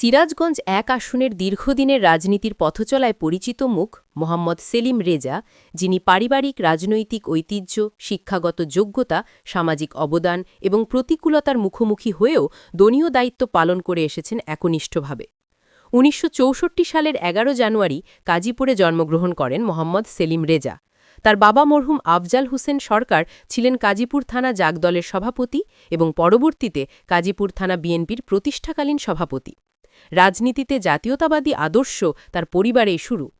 সিরাজগঞ্জ এক আসনের দীর্ঘদিনের রাজনীতির পথচলায় পরিচিত মুখ মোহাম্মদ সেলিম রেজা, যিনি পারিবারিক, রাজনৈতিক ঐতিহ্য, শিক্ষাগত যোগ্যতা, সামাজিক অবদান এবং প্রতিকূলতার মুখোমুখি হয়েও দনীয় দায়িত্ব পালন করে এসেছেন একনিষ্ঠভাবে। উনিশশো চৌষট্টি সালের এগারো জানুয়ারি কাজীপুরে জন্মগ্রহণ করেন মোহাম্মদ সেলিম রেজা। তার বাবা মরহুম আফজাল হোসেন সরকার ছিলেন কাজীপুর থানা জাগদলের সভাপতি এবং পরবর্তীতে কাজীপুর থানা বিএনপির প্রতিষ্ঠাকালীন সভাপতি। রাজনীতিতে জাতীয়তাবাদী আদর্শ তার পরিবারে শুরু।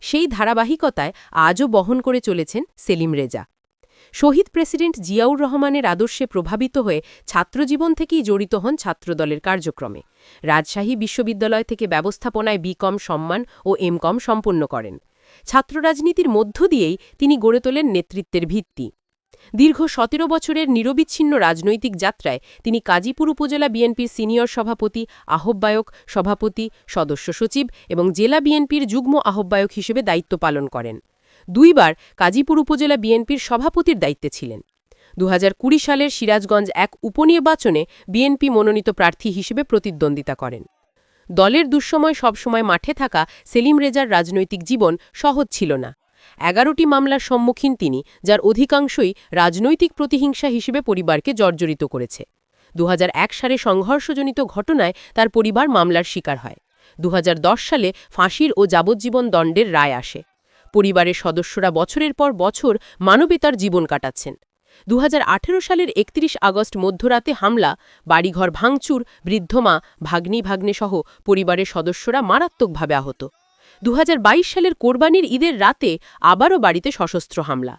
সেই ধারাবাহিকতায় আজও বহন করে চলেছেন সেলিম রেজা। শহীদ প্রেসিডেন্ট জিয়াউর রহমানের আদর্শে প্রভাবিত হয়ে ছাত্রজীবন থেকেই জড়িত হন ছাত্রদলের কার্যক্রমে। রাজশাহী বিশ্ববিদ্যালয় থেকে ব্যবস্থাপনায় বিকম সম্মান ও এমকম সম্পন্ন করেন। ছাত্র রাজনীতির মধ্য দিয়েই তিনি গড়ে তোলেন নেতৃত্বের ভিত্তি। দীর্ঘ সতেরো বছরের নিরবিচ্ছিন্ন রাজনৈতিক যাত্রায় তিনি কাজীপুর উপজেলা বিএনপির সিনিয়র সভাপতি, আহ্বায়ক, সভাপতি, সদস্য সচিব এবং জেলা বিএনপির যুগ্ম আহ্বায়ক হিসেবে দায়িত্ব পালন করেন। দুইবার কাজীপুর উপজেলা বিএনপির সভাপতির দায়িত্বে ছিলেন। দু হাজার কুড়ি সালের সিরাজগঞ্জ এক উপনির্বাচনে বিএনপি মনোনীত প্রার্থী হিসেবে প্রতিদ্বন্দ্বিতা করেন। দলের দুঃসময় সবসময় মাঠে থাকা সেলিম রেজার রাজনৈতিক জীবন সহজ ছিল না। এগারোটি মামলার সম্মুখীন তিনি, যার অধিকাংশই রাজনৈতিক প্রতিহিংসা হিসেবে পরিবারকে জর্জরিত করেছে। দুহাজার এক সালে সংঘর্ষজনিত ঘটনায় তার পরিবার মামলার শিকার হয়। দু হাজার দশ সালে ফাঁসির ও যাবজ্জীবন দণ্ডের রায় আসে। পরিবারের সদস্যরা বছরের পর বছর মানবেতার জীবন কাটাচ্ছেন। দু হাজার আঠেরো সালের একত্রিশ আগস্ট মধ্যরাতে হামলা, বাড়িঘর ভাঙচুর বৃদ্ধমা ভাগ্নি ভাগ্নে সহ পরিবারের সদস্যরা মারাত্মকভাবে আহত। দু হাজার বাইশ সালের কোরবানির ঈদের রাতে আবারও বাড়িতে সশস্ত্র হামলা।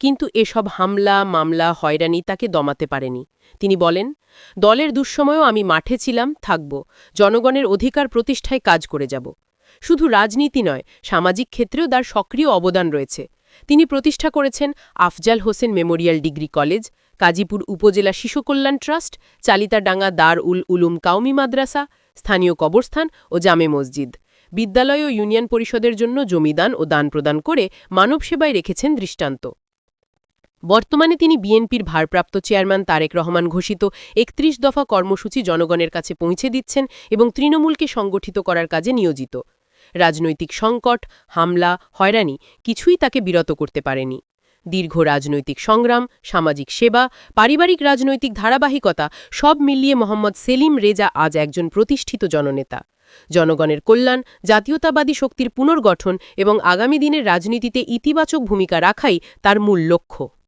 কিন্তু এসব হামলা, মামলা, হয়রানি তাকে দমাতে পারেনি। তিনি বলেন, দলের দুঃসময়েও আমি মাঠে ছিলাম, থাকব। জনগণের অধিকার প্রতিষ্ঠায় কাজ করে যাব। শুধু রাজনীতি নয়, সামাজিক ক্ষেত্রেও তার সক্রিয় অবদান রয়েছে। তিনি প্রতিষ্ঠা করেছেন Afzal Hossain Memorial Degree College, Kazipur উপজেলা শিশু কল্যাণ ট্রাস্ট, চালিতাডাঙ্গা দার উল উলুম কাউমি মাদ্রাসা, স্থানীয় কবরস্থান ও জামে মসজিদ। বিদ্যালয় ও ইউনিয়ন পরিষদের জন্য জমিদান ও দান প্রদান করে মানব সেবায় রেখেছেন দৃষ্টান্ত। বর্তমানে তিনি বিএনপির ভারপ্রাপ্ত চেয়ারম্যান তারেক রহমান ঘোষিত একত্রিশ দফা কর্মসূচি জনগণের কাছে পৌঁছে দিচ্ছেন এবং তৃণমূলকে সংগঠিত করার কাজে নিয়োজিত। রাজনৈতিক সংকট, হামলা, হয়রানি কিছুই তাকে বিরত করতে পারেনি। দীর্ঘ রাজনৈতিক সংগ্রাম, সামাজিক সেবা, পারিবারিক রাজনৈতিক ধারাবাহিকতা, সব মিলিয়ে মোহাম্মদ সেলিম রেজা আজ একজন প্রতিষ্ঠিত জননেতা। জনগণের কল্যাণ, জাতীয়তাবাদী শক্তির পুনর্গঠন এবং আগামী দিনের রাজনীতিতে ইতিবাচক ভূমিকা রাখাই তার মূল লক্ষ্য।